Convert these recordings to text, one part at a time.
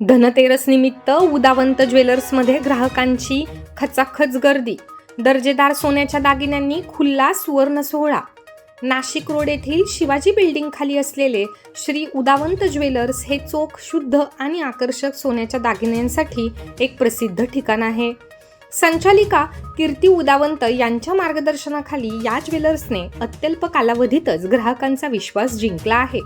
धनतेरस निमित्त उदावंत ज्वेलर्समध्ये ग्राहकांची खचाखच गर्दी. दर्जेदार सोन्याच्या दागिन्यांनी खुल्ला सुवर्ण सोहळा. नाशिक रोड येथील शिवाजी बिल्डिंग खाली असलेले श्री उदावंत ज्वेलर्स हे चोख शुद्ध आणि आकर्षक सोन्याच्या दागिन्यांसाठी एक प्रसिद्ध ठिकाण आहे. संचालिका कीर्ती उदावंत यांच्या मार्गदर्शनाखाली या ज्वेलर्सने अत्यल्प कालावधीतच ग्राहकांचा विश्वास जिंकला आहे.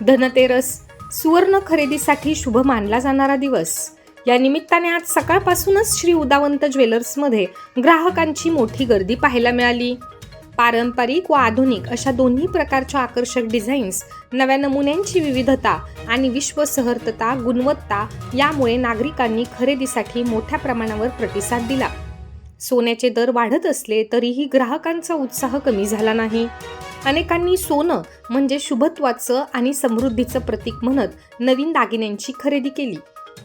धनतेरस सुवर्ण खरेदीसाठी शुभ मानला जाणारा दिवस. या निमित्ताने आज सकाळपासूनच श्री उदावंत ज्वेलर्समध्ये ग्राहकांची मोठी गर्दी पाहायला मिळाली. पारंपरिक व आधुनिक अशा दोन्ही प्रकारच्या आकर्षक डिझाईन्स नव्या नमुन्यांची विविधता आणि विश्वसहर्तता गुणवत्ता यामुळे नागरिकांनी खरेदीसाठी मोठ्या प्रमाणावर प्रतिसाद दिला. सोन्याचे दर वाढत असले तरीही ग्राहकांचा उत्साह कमी झाला नाही. अनेकांनी सोनं म्हणजे शुभत्वाचं आणि समृद्धीचं प्रतीक म्हणत नवीन दागिन्यांची खरेदी केली.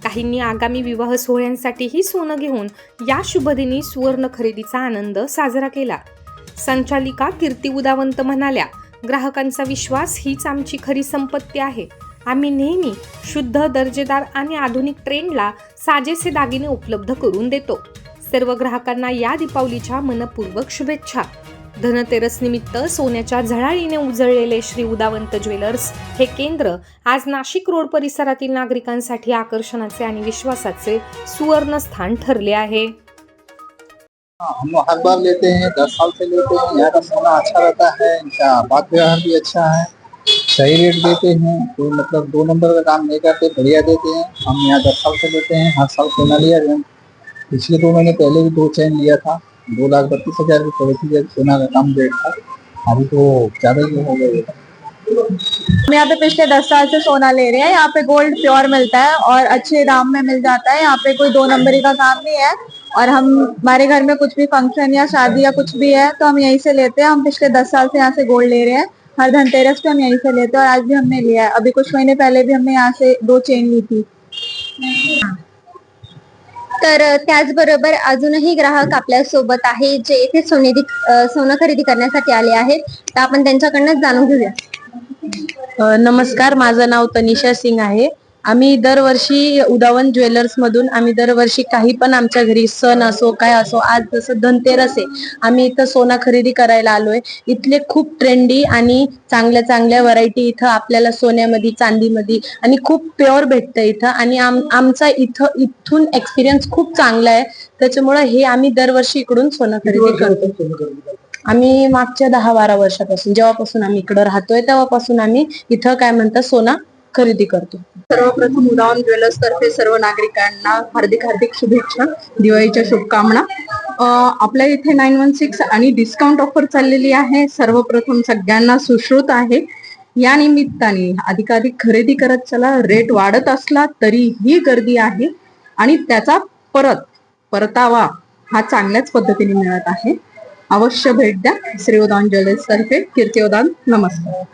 काहींनी आगामी विवाह सोहळ्यांसाठीही सोनं घेऊन या शुभदिनी सुवर्ण खरेदीचा आनंद साजरा केला. संचालिका कीर्ती उदावंत म्हणाल्या ग्राहकांचा विश्वास हीच आमची खरी संपत्ती आहे. आम्ही नेहमी शुद्ध दर्जेदार आणि आधुनिक ट्रेंडला साजेसे दागिने उपलब्ध करून देतो. सर्व ग्राहकांना या दीपावलीच्या मनपूर्वक शुभेच्छा. धनतेरस निमित्त सोन्याच्या झळाळीने उजळलेले श्री उदावंत ज्वेलर्स हे केंद्र आज नाशिक रोड परिसरातील नागरिकांसाठी आकर्षणाचे आणि विश्वासाचे सुवर्ण स्थान ठरले आहे. हम हर बार लेते हैं दस साल से लेते हैं यहाँ का सोना अच्छा रहता है इनका बात व्यवहार भी अच्छा है। सही रेट देते हैं कोई मतलब दो नंबर का काम नहीं करते बढ़िया देते हैं। हम यहाँ दस साल से लेते हैं हर साल सोना लिया पिछले दो महीने पहले भी दो चैन लिया था। दो लाख बत्तीस हज़ार की थी जब सोना का कम रेट था अभी तो ज़्यादा ही हो गया। हम यहाँ पे पिछले दस साल से सोना ले रहे हैं। यहाँ पे गोल्ड प्योर मिलता है और अच्छे दाम में मिल जाता है। यहाँ पे कोई दो नंबरी का काम नहीं है। और हम, हमारे घर में कुछ भी फ़ंक्शन या शादी या कुछ भी है तो हम यहीं से लेते हैं। हम पिछले दस साल से यहाँ से गोल्ड ले रहे हैं। हर धनतेरस पे हम यहीं से लेते हैं और आज भी हमने लिया है। अभी कुछ महीने पहले भी हमने यहाँ से दो चेन ली थी। तर त्याचबरोबर अजूनही ग्राहक आपल्यासोबत आहे जे इथे सोने सोनं खरेदी करण्यासाठी आले आहेत. तर आपण त्यांच्याकडनं जाणून घेऊया. नमस्कार. माझं नाव तनिषा सिंग आहे. आम्ही दरवर्षी उदावन ज्वेलर्स मधून आम्ही दरवर्षी काही पण आमच्या घरी सण असो काय असो आज जसं धनतेरस आहे आम्ही इथं सोना खरेदी करायला आलोय. इथले खूप ट्रेंडी आणि चांगल्या चांगल्या व्हरायटी इथं आपल्याला सोन्यामध्ये चांदीमध्ये आणि खूप प्युअर भेटतं इथं. आणि आम आमचा इथं इथून एक्सपिरियन्स खूप चांगला आहे. त्याच्यामुळे हे आम्ही दरवर्षी इकडून सोनं खरेदी करतो? आम्ही मागच्या दहा बारा वर्षापासून जेव्हापासून आम्ही इकडं राहतोय तेव्हापासून आम्ही इथं काय म्हणतात सोना खरेदी करतो. सर्वप्रथम उदाहरण ज्वेलर्स तर्फे सर्व नागरिकांना हार्दिक हार्दिक शुभेच्छा दिवाळीच्या शुभकामना. आपल्या इथे नाईन वन सिक्स आणि डिस्काउंट ऑफर चाललेली आहे. सर्वप्रथम सगळ्यांना सुश्रुत आहे. या निमित्ताने अधिकाधिक खरेदी करत चला. रेट वाढत असला तरीही गर्दी आहे. आणि त्याचा परत परतावा हा चांगल्याच पद्धतीने मिळत आहे. अवश्य भेट द्या. श्रीउदान ज्वेलर्स तर्फे कीर्ती उदान नमस्कार.